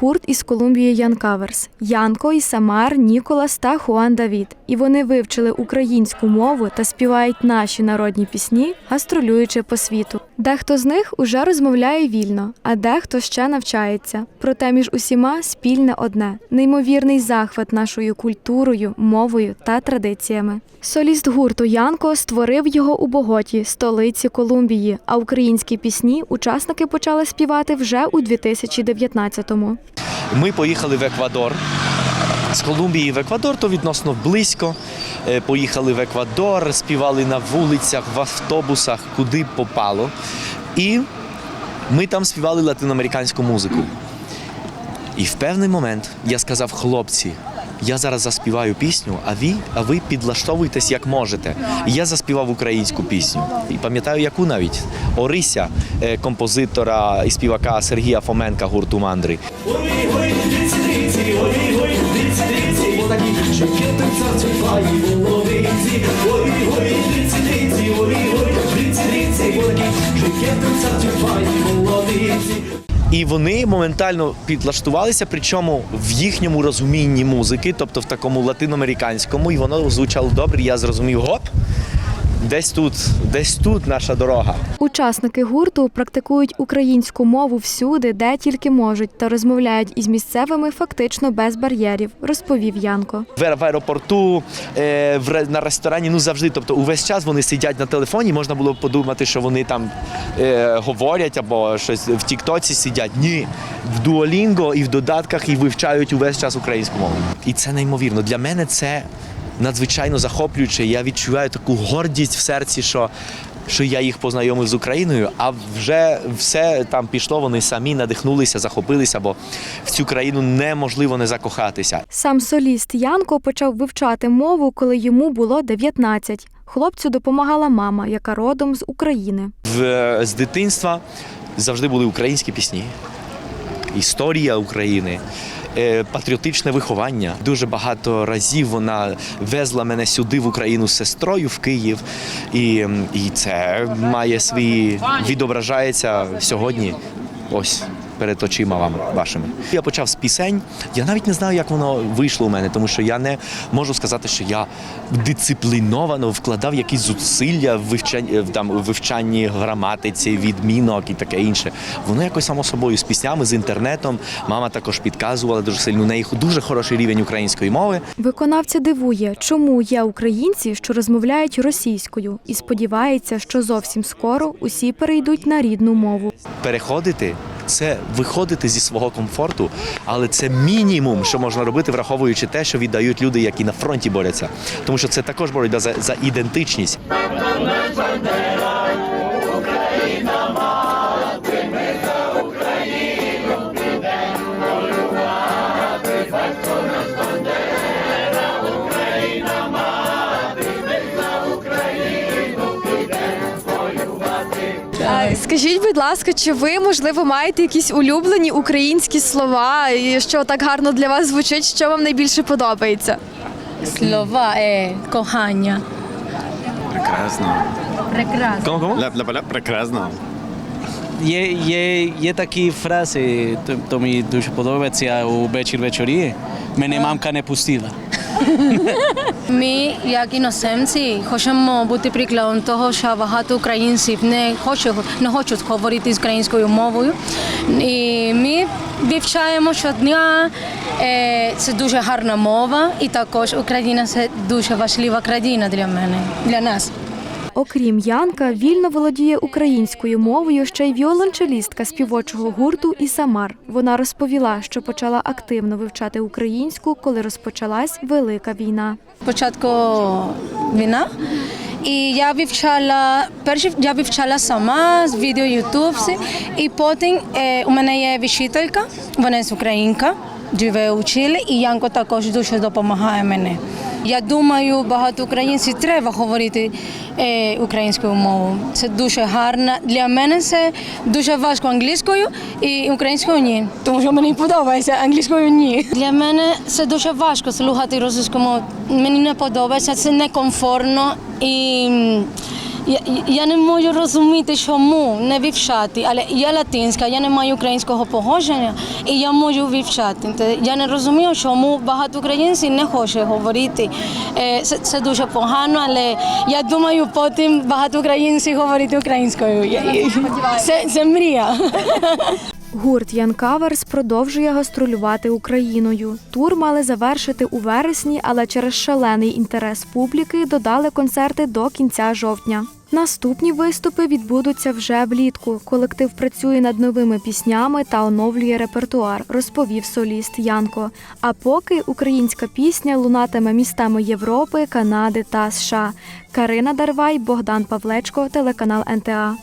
гурт із Колумбії Ян Каверс Янко і Самар, Ніколас та Хуан Давід. І вони вивчили українську мову та співають наші народні пісні, гастролюючи по світу. Дехто з них уже розмовляє вільно, а дехто ще навчається. Проте між усіма спільне одне неймовірний захват нашою культурою, мовою та традиціями. Соліст гурту Янко створив його у Боготі, столиці Колумбії. А українські пісні учасники почали співати вже у 2019-му. Ми поїхали в Еквадор. З Колумбії в Еквадор то відносно близько. Е, Поїхали в Еквадор, співали на вулицях, в автобусах, куди попало. І ми там співали латиноамериканську музику. І в певний момент я сказав, хлопці, я зараз заспіваю пісню, а ви, а ви підлаштовуйтесь як можете. І я заспівав українську пісню. І пам'ятаю, яку навіть Орися, е, композитора і співака Сергія Фоменка гурту Мандри. І вони моментально підлаштувалися, причому в їхньому розумінні музики, тобто в такому латиноамериканському, і воно звучало добре. Я зрозумів, гоп, десь тут, десь тут наша дорога. Учасники гурту практикують українську мову всюди, де тільки можуть, та розмовляють із місцевими фактично без бар'єрів, розповів Янко. В, в аеропорту, е, на ресторані, ну завжди. Тобто, увесь час вони сидять на телефоні. Можна було подумати, що вони там е, говорять або щось в Тіктоці сидять. Ні, в Дуолінго і в додатках і вивчають увесь час українську мову. І це неймовірно. Для мене це надзвичайно захоплююче. Я відчуваю таку гордість в серці, що. Що я їх познайомив з Україною, а вже все там пішло. Вони самі надихнулися, захопилися, бо в цю країну неможливо не закохатися. Сам соліст Янко почав вивчати мову, коли йому було 19. Хлопцю допомагала мама, яка родом з України. В, з дитинства завжди були українські пісні, історія України. Е, Патріотичне виховання. Дуже багато разів вона везла мене сюди в Україну з сестрою в Київ, і, і це має свої відображається сьогодні. Ось перед очима вам вашими. Я почав з пісень. Я навіть не знаю, як воно вийшло у мене, тому що я не можу сказати, що я дисципліновано вкладав якісь зусилля в вивчанні, в там, в вивчанні граматиці, відмінок і таке інше. Воно якось само собою з піснями, з інтернетом. Мама також підказувала дуже сильно. У неї дуже хороший рівень української мови. Виконавця дивує, чому є українці, що розмовляють російською, і сподівається, що зовсім скоро усі перейдуть на рідну мову. Переходити це виходити зі свого комфорту, але це мінімум, що можна робити, враховуючи те, що віддають люди, які на фронті борються. Тому що це також боротьба за, за ідентичність. Скажіть, будь ласка, чи ви можливо маєте якісь улюблені українські слова, і що так гарно для вас звучить? Що вам найбільше подобається? Слова е кохання. Прекрасно. Прекрасно. Кому кому? La palabra прекрасно. Є, є, є такі фрази, то, то мені дуже подобається у вечір вечорі. Мене мамка не пустила. Ми, як іноземці, хочемо бути прикладом того, що багато українців не хочуть, не хочуть говорити з українською мовою. І ми вивчаємо щодня. Це дуже гарна мова, і також Україна це дуже важлива країна для мене, для нас. Окрім Янка, вільно володіє українською мовою ще й віолончелістка співочого гурту Ісамар. Вона розповіла, що почала активно вивчати українську, коли розпочалась велика війна. Спочатку війна. І я вивчала перше я вивчала сама з відео Ютуб, і потім е, у мене є вчителька, вона з українка, Чилі, і Янко також дуже допомагає мені. Я думаю, багато українців треба говорити е, українською мовою. Це дуже гарно. Для мене це дуже важко англійською і українською ні. Тому що мені подобається, англійською ні. Для мене це дуже важко слухати російську мову. Мені не подобається, це некомфортно і Я, я не можу розуміти, чому не вивчати, але я латинська, я не маю українського походження, і я можу вивчати. Я не розумію, чому багато українців не хоче говорити. Е, Це, це дуже погано, але я думаю, потім багато українців говорити українською. Це, це мрія. Гурт Ян Каверс продовжує гастролювати Україною. Тур мали завершити у вересні, але через шалений інтерес публіки додали концерти до кінця жовтня. Наступні виступи відбудуться вже влітку. Колектив працює над новими піснями та оновлює репертуар, розповів соліст Янко. А поки українська пісня лунатиме містами Європи, Канади та США. Карина Дарвай, Богдан Павлечко, телеканал НТА.